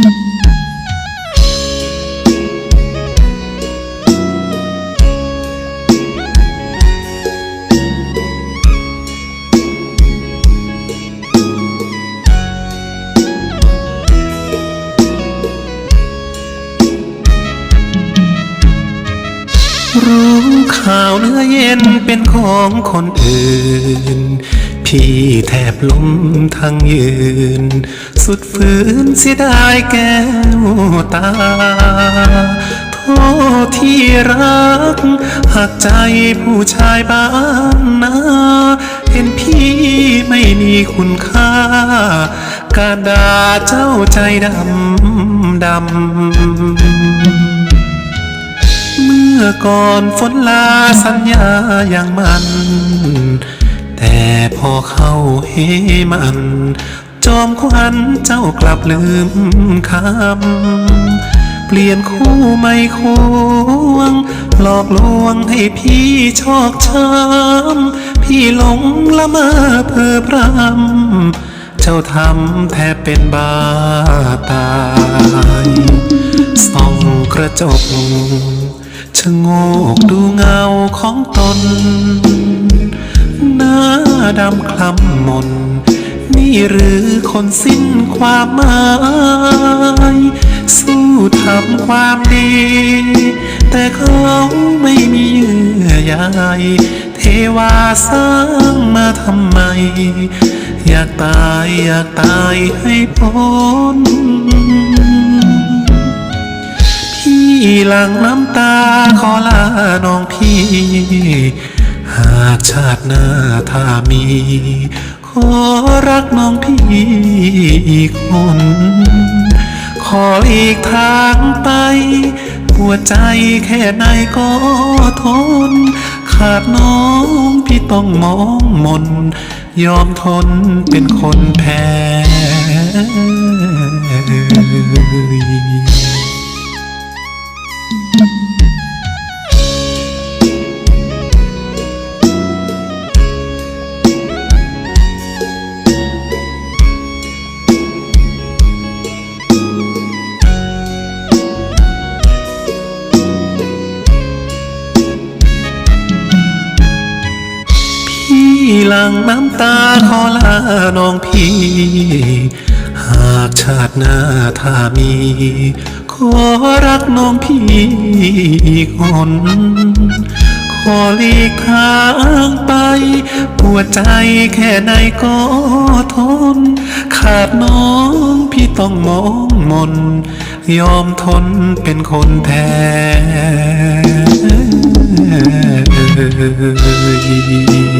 รู้ข่าวเนื้อเย็นเป็นของคนอื่น พี่แทบล้มทั้งยืน สุดฝืนเสียดายแก้วตา โทษที่รักหักใจผู้ชายบ้านนา เห็นพี่ไม่มีคุณค่า การด่าเจ้าใจดำดำเมื่อก่อนฝนลาสัญญาอย่างมัน แต่พอเข้าเฮมันจอมควันเจ้ากลับลืมคำ เปลี่ยนคู่ไม่ควง หลอกลวงให้พี่ชอกช้ำ พี่หลงละเมอเพอพรำ เจ้าทำแทบเป็นบาตายส่องกระจกชะโงกดูเงาของตนาดำคล้ำมน นี่หรือคนสิ้นความหมาย สู้ทำความดี แต่เขาไม่มีเยื่อใยเทวาสร้างมาทำไม อยากตายอยากตายให้พ้นพี่หลังน้ำตาขอลาน้องพี่ หากชาติหน้าถ้ามี ขอรักน้องพี่อีกคน ขออีกทางไป หัวใจแค่ไหนก็ทน ขาดน้องพี่ต้องมองมน ยอมทนเป็นคนแพ้ หลังน้ำตาขอลาน้องพี่ หากชาติหน้าถ้ามี ขอรักน้องพี่อีคนขอหลีกทางไป ปวดใจแค่ไหนก็ทน ขาดน้องพี่ต้องมองมน ยอมทนเป็นคนแพ้เอ่ย